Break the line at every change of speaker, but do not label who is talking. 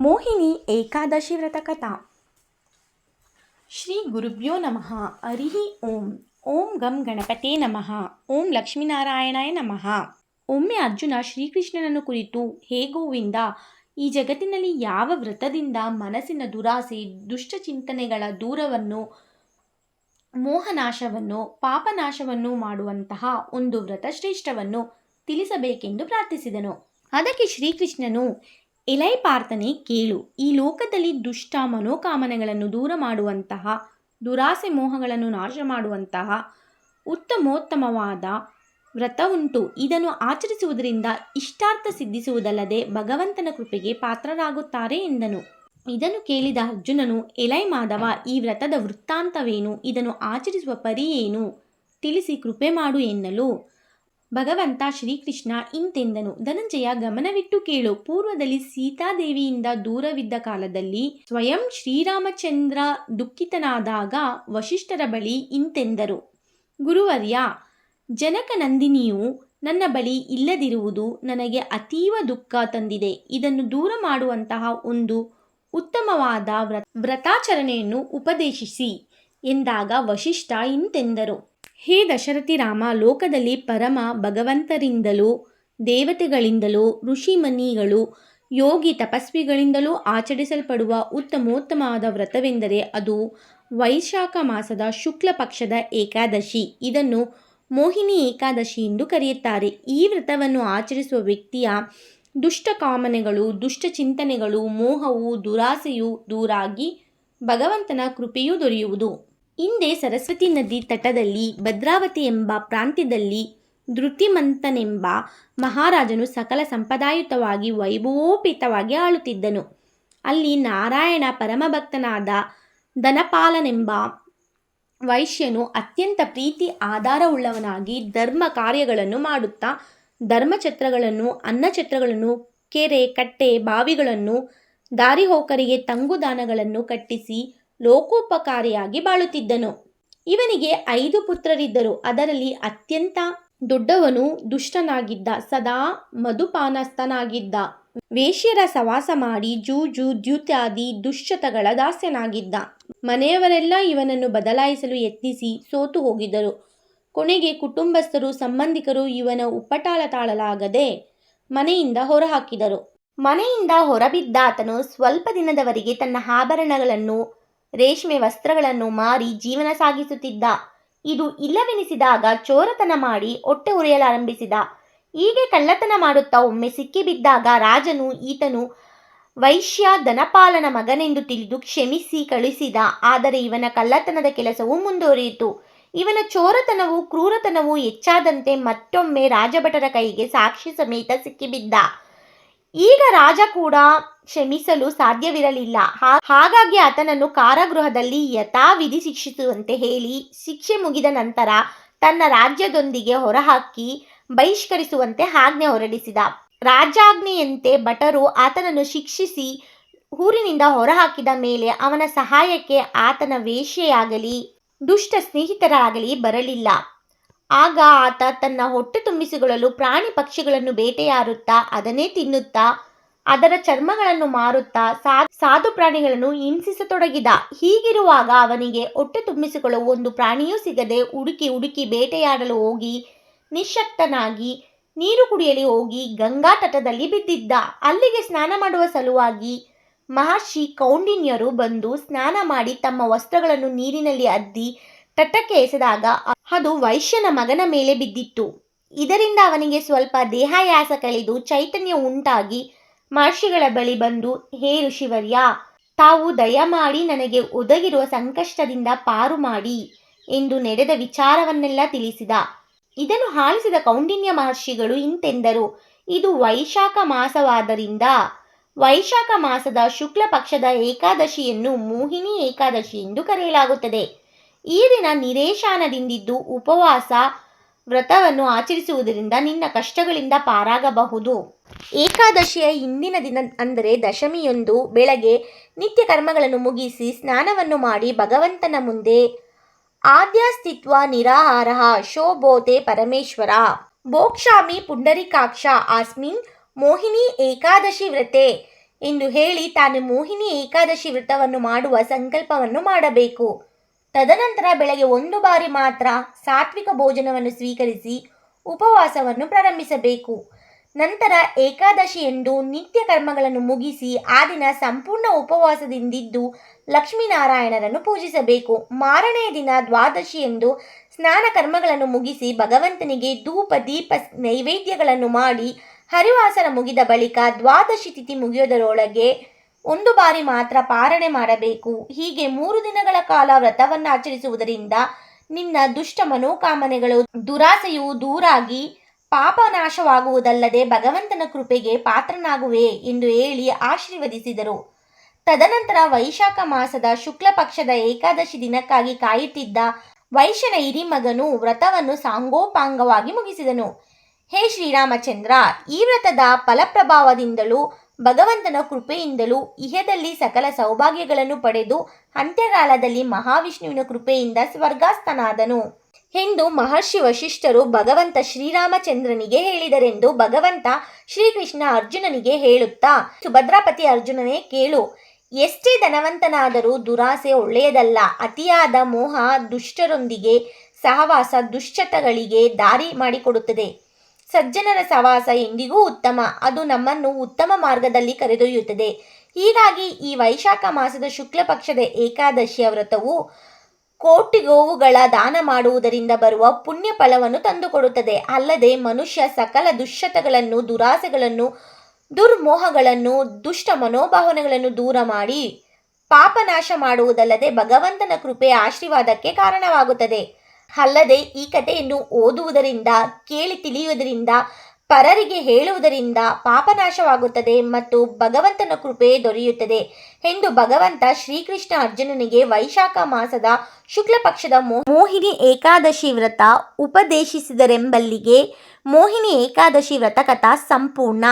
ಮೋಹಿನಿ ಏಕಾದಶಿ ವ್ರತ ಕಥಾ. ಶ್ರೀ ಗುರುಭ್ಯೋ ನಮಃ. ಅರಿಹಿ ಓಂ. ಓಂ ಗಂ ಗಣಪತೇ ನಮಃ. ಓಂ ಲಕ್ಷ್ಮೀನಾರಾಯಣಾಯ ನಮಃ. ಒಮ್ಮೆ ಅರ್ಜುನ ಶ್ರೀಕೃಷ್ಣನನ್ನು ಕುರಿತು, ಹೇ ಗೋವಿಂದ, ಈ ಜಗತ್ತಿನಲ್ಲಿ ಯಾವ ವ್ರತದಿಂದ ಮನಸ್ಸಿನ ದುರಾಸೆ, ದುಷ್ಟ ಚಿಂತನೆಗಳ ದೂರವನ್ನು, ಮೋಹನಾಶವನ್ನು, ಪಾಪನಾಶವನ್ನು ಮಾಡುವಂತಹ ಒಂದು ವ್ರತ ಶ್ರೇಷ್ಠವನ್ನು ತಿಳಿಸಬೇಕೆಂದು ಪ್ರಾರ್ಥಿಸಿದನು. ಅದಕ್ಕೆ ಶ್ರೀಕೃಷ್ಣನು ಎಲೈ ಪಾರ್ಥನೆ ಕೇಳು. ಈ ಲೋಕದಲ್ಲಿ ದುಷ್ಟ ಮನೋಕಾಮನೆಗಳನ್ನು ದೂರ ಮಾಡುವಂತಹ, ದುರಾಸೆ ಮೋಹಗಳನ್ನು ನಾಶ ಮಾಡುವಂತಹ ಉತ್ತಮೋತ್ತಮವಾದ ವ್ರತ ಉಂಟು. ಇದನ್ನು ಆಚರಿಸುವುದರಿಂದ ಇಷ್ಟಾರ್ಥ ಸಿದ್ಧಿಸುವುದಲ್ಲದೆ ಭಗವಂತನ ಕೃಪೆಗೆ ಪಾತ್ರರಾಗುತ್ತಾರೆ ಎಂದನು. ಇದನ್ನು ಕೇಳಿದ ಅರ್ಜುನನು, ಎಲೈ ಮಾಧವ, ಈ ವ್ರತದ ವೃತ್ತಾಂತವೇನು? ಇದನ್ನು ಆಚರಿಸುವ ಪರಿ ತಿಳಿಸಿ ಕೃಪೆ ಮಾಡು ಎನ್ನಲು. ಭಗವಂತ ಶ್ರೀಕೃಷ್ಣ ಇಂತೆಂದನು. ಧನಂಜಯ ಗಮನವಿಟ್ಟು ಕೇಳು. ಪೂರ್ವದಲ್ಲಿ ಸೀತಾದೇವಿಯಿಂದ ದೂರವಿದ್ದ ಕಾಲದಲ್ಲಿ ಸ್ವಯಂ ಶ್ರೀರಾಮಚಂದ್ರ ದುಃಖಿತನಾದಾಗ ವಶಿಷ್ಠರ ಬಳಿ ಇಂತೆಂದರು. ಗುರುವರ್ಯ, ಜನಕನಂದಿನಿಯು ನನ್ನ ಬಳಿ ಇಲ್ಲದಿರುವುದು ನನಗೆ ಅತೀವ ದುಃಖ ತಂದಿದೆ. ಇದನ್ನು ದೂರ ಮಾಡುವಂತಹ ಒಂದು ಉತ್ತಮವಾದ ವ್ರ, ವ್ರತಾಚರಣೆಯನ್ನು ಉಪದೇಶಿಸಿ ಎಂದಾಗ ವಶಿಷ್ಠ ಇಂತೆಂದರು. ಹೇ ದಶರಥಿ ರಾಮ, ಲೋಕದಲ್ಲಿ ಪರಮ ಭಗವಂತರಿಂದಲೂ, ದೇವತೆಗಳಿಂದಲೂ, ಋಷಿಮನಿಗಳು, ಯೋಗಿ ತಪಸ್ವಿಗಳಿಂದಲೂ ಆಚರಿಸಲ್ಪಡುವ ಉತ್ತಮೋತ್ತಮವಾದ ವ್ರತವೆಂದರೆ ಅದು ವೈಶಾಖ ಮಾಸದ ಶುಕ್ಲ ಪಕ್ಷದ ಏಕಾದಶಿ. ಇದನ್ನು ಮೋಹಿನಿ ಏಕಾದಶಿ ಎಂದು ಕರೆಯುತ್ತಾರೆ. ಈ ವ್ರತವನ್ನು ಆಚರಿಸುವ ವ್ಯಕ್ತಿಯ ದುಷ್ಟ ಕಾಮನೆಗಳು, ದುಷ್ಟ ಚಿಂತನೆಗಳು, ಮೋಹವು, ದುರಾಸೆಯು ದೂರಾಗಿ ಭಗವಂತನ ಕೃಪೆಯೂ ದೊರೆಯುವುದು. ಹಿಂದೆ ಸರಸ್ವತಿ ನದಿ ತಟದಲ್ಲಿ ಭದ್ರಾವತಿ ಎಂಬ ಪ್ರಾಂತ್ಯದಲ್ಲಿ ಧೃತಿಮಂತನೆಂಬ ಮಹಾರಾಜನು ಸಕಲ ಸಂಪ್ರದಾಯುತವಾಗಿ ವೈಭವೋಪೇತವಾಗಿ ಆಳುತ್ತಿದ್ದನು. ಅಲ್ಲಿ ನಾರಾಯಣ ಪರಮಭಕ್ತನಾದ ಧನಪಾಲನೆಂಬ ವೈಶ್ಯನು ಅತ್ಯಂತ ಪ್ರೀತಿ ಆಧಾರವುಳ್ಳವನಾಗಿ ಧರ್ಮ ಕಾರ್ಯಗಳನ್ನು ಮಾಡುತ್ತಾ, ಧರ್ಮಛತ್ರಗಳನ್ನು, ಅನ್ನಛತ್ರಗಳನ್ನು, ಕೆರೆ, ಕಟ್ಟೆ, ಬಾವಿಗಳನ್ನು, ದಾರಿಹೋಕರಿಗೆ ತಂಗುದಾನಗಳನ್ನು ಕಟ್ಟಿಸಿ ಲೋಕೋಪಕಾರಿಯಾಗಿ ಬಾಳುತ್ತಿದ್ದನು. ಇವನಿಗೆ ಐದು ಪುತ್ರರಿದ್ದರು. ಅದರಲ್ಲಿ ಅತ್ಯಂತ ದೊಡ್ಡವನು ದುಷ್ಟನಾಗಿದ್ದ, ಸದಾ ಮಧುಪಾನಸ್ಥನಾಗಿದ್ದ. ವೇಶ್ಯರ ಸವಾಸ ಮಾಡಿ ಜೂಜು, ದ್ಯುತ್ಯಾದಿ ದುಶ್ಚತಗಳ ದಾಸ್ಯನಾಗಿದ್ದ. ಮನೆಯವರೆಲ್ಲ ಇವನನ್ನು ಬದಲಾಯಿಸಲು ಯತ್ನಿಸಿ ಸೋತು ಹೋಗಿದ್ದರು. ಕೊನೆಗೆ ಕುಟುಂಬಸ್ಥರು, ಸಂಬಂಧಿಕರು ಇವನ ಉಪ್ಪಟಾಳ ತಾಳಲಾಗದೆ ಮನೆಯಿಂದ ಹೊರಹಾಕಿದರು. ಮನೆಯಿಂದ ಹೊರಬಿದ್ದ ಆತನು ಸ್ವಲ್ಪ ದಿನದವರೆಗೆ ತನ್ನ ಆಭರಣಗಳನ್ನು ರೇಷ್ಮೆ ವಸ್ತ್ರಗಳನ್ನು ಮಾರಿ ಜೀವನ ಸಾಗಿಸುತ್ತಿದ್ದ. ಇದು ಇಲ್ಲವೆನಿಸಿದಾಗ ಚೋರತನ ಮಾಡಿ ಹೊಟ್ಟೆ ಉರಿಯಲಾರಂಭಿಸಿದ. ಹೀಗೆ ಕಳ್ಳತನ ಮಾಡುತ್ತಾ ಒಮ್ಮೆ ಸಿಕ್ಕಿಬಿದ್ದಾಗ ರಾಜನು ಈತನು ವೈಶ್ಯ ಧನಪಾಲನ ಮಗನೆಂದು ತಿಳಿದು ಕ್ಷಮಿಸಿ ಕಳುಹಿಸಿದ. ಆದರೆ ಇವನ ಕಳ್ಳತನದ ಕೆಲಸವು ಮುಂದುವರಿಯಿತು. ಇವನ ಚೋರತನವು ಕ್ರೂರತನವು ಹೆಚ್ಚಾದಂತೆ ಮತ್ತೊಮ್ಮೆ ರಾಜಭಟರ ಕೈಗೆ ಸಾಕ್ಷಿ ಸಮೇತ ಸಿಕ್ಕಿಬಿದ್ದ. ಈಗ ರಾಜ ಕೂಡ ಕ್ಷಮಿಸಲು ಸಾಧ್ಯವಿರಲಿಲ್ಲ. ಹಾಗಾಗಿ ಆತನನ್ನು ಕಾರಾಗೃಹದಲ್ಲಿ ಯಥಾವಿಧಿ ಶಿಕ್ಷಿಸುವಂತೆ ಹೇಳಿ ಶಿಕ್ಷೆ ಮುಗಿದ ನಂತರ ತನ್ನ ರಾಜ್ಯದೊಂದಿಗೆ ಹೊರಹಾಕಿ ಬಹಿಷ್ಕರಿಸುವಂತೆ ಆಜ್ಞೆ ಹೊರಡಿಸಿದ. ರಾಜಾಜ್ಞೆಯಂತೆ ಭಟರು ಆತನನ್ನು ಶಿಕ್ಷಿಸಿ ಊರಿನಿಂದ ಹೊರಹಾಕಿದ ಮೇಲೆ ಅವನ ಸಹಾಯಕ್ಕೆ ಆತನ ವೇಶ್ಯೆಯಾಗಲಿ, ದುಷ್ಟ ಸ್ನೇಹಿತರಾಗಲಿ ಬರಲಿಲ್ಲ. ಆಗ ಆತ ತನ್ನ ಹೊಟ್ಟೆ ತುಂಬಿಸಿಕೊಳ್ಳಲು ಪ್ರಾಣಿ ಪಕ್ಷಿಗಳನ್ನು ಬೇಟೆಯಾಡುತ್ತಾ, ಅದನ್ನೇ ತಿನ್ನುತ್ತಾ, ಅದರ ಚರ್ಮಗಳನ್ನು ಮಾರುತ್ತಾ, ಸಾಧು ಪ್ರಾಣಿಗಳನ್ನು ಹಿಂಸಿಸತೊಡಗಿದ. ಹೀಗಿರುವಾಗ ಅವನಿಗೆ ಹೊಟ್ಟೆ ತುಂಬಿಸಿಕೊಳ್ಳುವ ಒಂದು ಪ್ರಾಣಿಯೂ ಸಿಗದೆ ಹುಡುಕಿ ಹುಡುಕಿ ಬೇಟೆಯಾಡಲು ಹೋಗಿ, ನಿಶಕ್ತನಾಗಿ ನೀರು ಕುಡಿಯಲಿ ಹೋಗಿ ಗಂಗಾ ತಟದಲ್ಲಿ ಬಿದ್ದಿದ್ದ. ಅಲ್ಲಿಗೆ ಸ್ನಾನ ಮಾಡುವ ಸಲುವಾಗಿ ಮಹರ್ಷಿ ಕೌಂಡಿನ್ಯರು ಬಂದು ಸ್ನಾನ ಮಾಡಿ ತಮ್ಮ ವಸ್ತ್ರಗಳನ್ನು ನೀರಿನಲ್ಲಿ ಅದ್ದಿ ತಟ್ಟಕ್ಕೆ ಎಸೆದಾಗ ಅದು ವೈಶ್ಯನ ಮಗನ ಮೇಲೆ ಬಿದ್ದಿತ್ತು. ಇದರಿಂದ ಅವನಿಗೆ ಸ್ವಲ್ಪ ದೇಹಾಯಾಸ ಕಳೆದು ಚೈತನ್ಯ ಉಂಟಾಗಿ ಮಹರ್ಷಿಗಳ ಬಳಿ ಬಂದು, ಹೇ ಋಷಿವರ್ಯ, ತಾವು ದಯಮಾಡಿ ನನಗೆ ಒದಗಿರುವ ಸಂಕಷ್ಟದಿಂದ ಪಾರು ಮಾಡಿ ಎಂದು ನಡೆದ ವಿಚಾರವನ್ನೆಲ್ಲ ತಿಳಿಸಿದ. ಇದನ್ನು ಹಾಲಿಸಿದ ಕೌಂಡಿನ್ಯ ಮಹರ್ಷಿಗಳು ಇಂತೆಂದರು, ಇದು ವೈಶಾಖ ಮಾಸವಾದರಿಂದ, ವೈಶಾಖ ಮಾಸದ ಶುಕ್ಲ ಪಕ್ಷದ ಏಕಾದಶಿಯನ್ನು ಮೋಹಿನಿ ಏಕಾದಶಿ ಎಂದು ಕರೆಯಲಾಗುತ್ತದೆ. ಈ ದಿನ ನಿರೇಶಾನದಿಂದಿದ್ದು ಉಪವಾಸ ವ್ರತವನ್ನು ಆಚರಿಸುವುದರಿಂದ ನಿನ್ನ ಕಷ್ಟಗಳಿಂದ ಪಾರಾಗಬಹುದು. ಏಕಾದಶಿಯ ಹಿಂದಿನ ದಿನ ಅಂದರೆ ದಶಮಿಯೊಂದು ಬೆಳಗ್ಗೆ ನಿತ್ಯ ಕರ್ಮಗಳನ್ನು ಮುಗಿಸಿ ಸ್ನಾನವನ್ನು ಮಾಡಿ ಭಗವಂತನ ಮುಂದೆ ಆದ್ಯಾಸ್ತಿತ್ವ ನಿರಾಹಾರ ಶೋಭೋತೆ ಪರಮೇಶ್ವರ. ಭೋಕ್ಷಾಮಿ ಪುಂಡರಿಕಾಕ್ಷ ಆಸ್ಮಿನ್ ಮೋಹಿನಿ ಏಕಾದಶಿ ವ್ರತೆ ಎಂದು ಹೇಳಿ ತಾನು ಮೋಹಿನಿ ಏಕಾದಶಿ ವ್ರತವನ್ನು ಮಾಡುವ ಸಂಕಲ್ಪವನ್ನು ಮಾಡಬೇಕು. ತದನಂತರ ಬೆಳಗ್ಗೆ ಒಂದು ಬಾರಿ ಮಾತ್ರ ಸಾತ್ವಿಕ ಭೋಜನವನ್ನು ಸ್ವೀಕರಿಸಿ ಉಪವಾಸವನ್ನು ಪ್ರಾರಂಭಿಸಬೇಕು. ನಂತರ ಏಕಾದಶಿ ಎಂದು ನಿತ್ಯ ಕರ್ಮಗಳನ್ನು ಮುಗಿಸಿ ಆ ದಿನ ಸಂಪೂರ್ಣ ಉಪವಾಸದಿಂದಿದ್ದು ಲಕ್ಷ್ಮೀನಾರಾಯಣರನ್ನು ಪೂಜಿಸಬೇಕು. ಮಾರನೆಯ ದಿನ ದ್ವಾದಶಿ ಎಂದು ಸ್ನಾನ ಕರ್ಮಗಳನ್ನು ಮುಗಿಸಿ ಭಗವಂತನಿಗೆ ಧೂಪ, ದೀಪ, ನೈವೇದ್ಯಗಳನ್ನು ಮಾಡಿ ಹರಿವಾಸನ ಮುಗಿದ ಬಳಿಕ ದ್ವಾದಶಿ ತಿಥಿ ಮುಗಿಯೋದರೊಳಗೆ ಒಂದು ಬಾರಿ ಮಾತ್ರ ಪಾರಣೆ ಮಾಡಬೇಕು. ಹೀಗೆ ಮೂರು ದಿನಗಳ ಕಾಲ ವ್ರತವನ್ನು ಆಚರಿಸುವುದರಿಂದ ನಿನ್ನ ದುಷ್ಟ ಮನೋಕಾಮನೆಗಳು, ದುರಾಸೆಯು ದೂರಾಗಿ ಪಾಪನಾಶವಾಗುವುದಲ್ಲದೆ ಭಗವಂತನ ಕೃಪೆಗೆ ಪಾತ್ರನಾಗುವೆ ಎಂದು ಹೇಳಿ ಆಶೀರ್ವದಿಸಿದರು. ತದನಂತರ ವೈಶಾಖ ಮಾಸದ ಶುಕ್ಲ ಪಕ್ಷದ ಏಕಾದಶಿ ದಿನಕ್ಕಾಗಿ ಕಾಯುತ್ತಿದ್ದ ವೈಶ್ಯನ ಹಿರಿಮಗನು ವ್ರತವನ್ನು ಸಾಂಗೋಪಾಂಗವಾಗಿ ಮುಗಿಸಿದನು. ಹೇ ಶ್ರೀರಾಮಚಂದ್ರ, ಈ ವ್ರತದ ಫಲಪ್ರಭಾವದಿಂದಲೂ ಭಗವಂತನ ಕೃಪೆಯಿಂದಲೂ ಇಹದಲ್ಲಿ ಸಕಲ ಸೌಭಾಗ್ಯಗಳನ್ನು ಪಡೆದು ಅಂತ್ಯಕಾಲದಲ್ಲಿ ಮಹಾವಿಷ್ಣುವಿನ ಕೃಪೆಯಿಂದ ಸ್ವರ್ಗಾಸ್ತನಾದನು ಎಂದು ಮಹರ್ಷಿ ವಶಿಷ್ಠರು ಭಗವಂತ ಶ್ರೀರಾಮಚಂದ್ರನಿಗೆ ಹೇಳಿದರೆಂದು ಭಗವಂತ ಶ್ರೀಕೃಷ್ಣ ಅರ್ಜುನನಿಗೆ ಹೇಳುತ್ತಾ, ಸುಭದ್ರಾಪತಿ ಅರ್ಜುನನೇ ಕೇಳು, ಎಷ್ಟೇ ಧನವಂತನಾದರೂ ದುರಾಸೆ ಒಳ್ಳೆಯದಲ್ಲ, ಅತಿಯಾದ ಮೋಹ ದುಷ್ಟರೊಂದಿಗೆ ಸಹವಾಸ ದುಶ್ಚಟಗಳಿಗೆ ದಾರಿ ಮಾಡಿಕೊಡುತ್ತದೆ. ಸಜ್ಜನರ ಸವಾಸ ಎಂದಿಗೂ ಉತ್ತಮ. ಅದು ನಮ್ಮನ್ನು ಉತ್ತಮ ಮಾರ್ಗದಲ್ಲಿ ಕರೆದೊಯ್ಯುತ್ತದೆ. ಹೀಗಾಗಿ ಈ ವೈಶಾಖ ಮಾಸದ ಶುಕ್ಲ ಪಕ್ಷದ ಏಕಾದಶಿಯ ವ್ರತವು ಕೋಟಿ ಗೋವುಗಳ ದಾನ ಮಾಡುವುದರಿಂದ ಬರುವ ಪುಣ್ಯ ಫಲವನ್ನು ತಂದುಕೊಡುತ್ತದೆ. ಅಲ್ಲದೆ ಮನುಷ್ಯ ಸಕಲ ದುಶ್ಯತಗಳನ್ನು ದುರಾಸೆಗಳನ್ನು, ದುರ್ಮೋಹಗಳನ್ನು, ದುಷ್ಟ ಮನೋಭಾವನೆಗಳನ್ನು ದೂರ ಮಾಡಿ ಪಾಪನಾಶ ಮಾಡುವುದಲ್ಲದೆ ಭಗವಂತನ ಕೃಪೆಯ ಆಶೀರ್ವಾದಕ್ಕೆ ಕಾರಣವಾಗುತ್ತದೆ. ಅಲ್ಲದೆ ಈ ಕಥೆಯನ್ನು ಓದುವುದರಿಂದ, ಕೇಳಿ ತಿಳಿಯುವುದರಿಂದ, ಪರರಿಗೆ ಹೇಳುವುದರಿಂದ ಪಾಪನಾಶವಾಗುತ್ತದೆ ಮತ್ತು ಭಗವಂತನ ಕೃಪೆ ದೊರೆಯುತ್ತದೆ. ಎಂದು ಭಗವಂತ ಶ್ರೀಕೃಷ್ಣ ಅರ್ಜುನನಿಗೆ ವೈಶಾಖ ಮಾಸದ ಶುಕ್ಲ ಪಕ್ಷದ ಮೋಹಿನಿ ಏಕಾದಶಿ ವ್ರತ ಉಪದೇಶಿಸಿದರೆಂಬಲ್ಲಿಗೆ ಮೋಹಿನಿ ಏಕಾದಶಿ ವ್ರತಕಥಾ ಸಂಪೂರ್ಣ.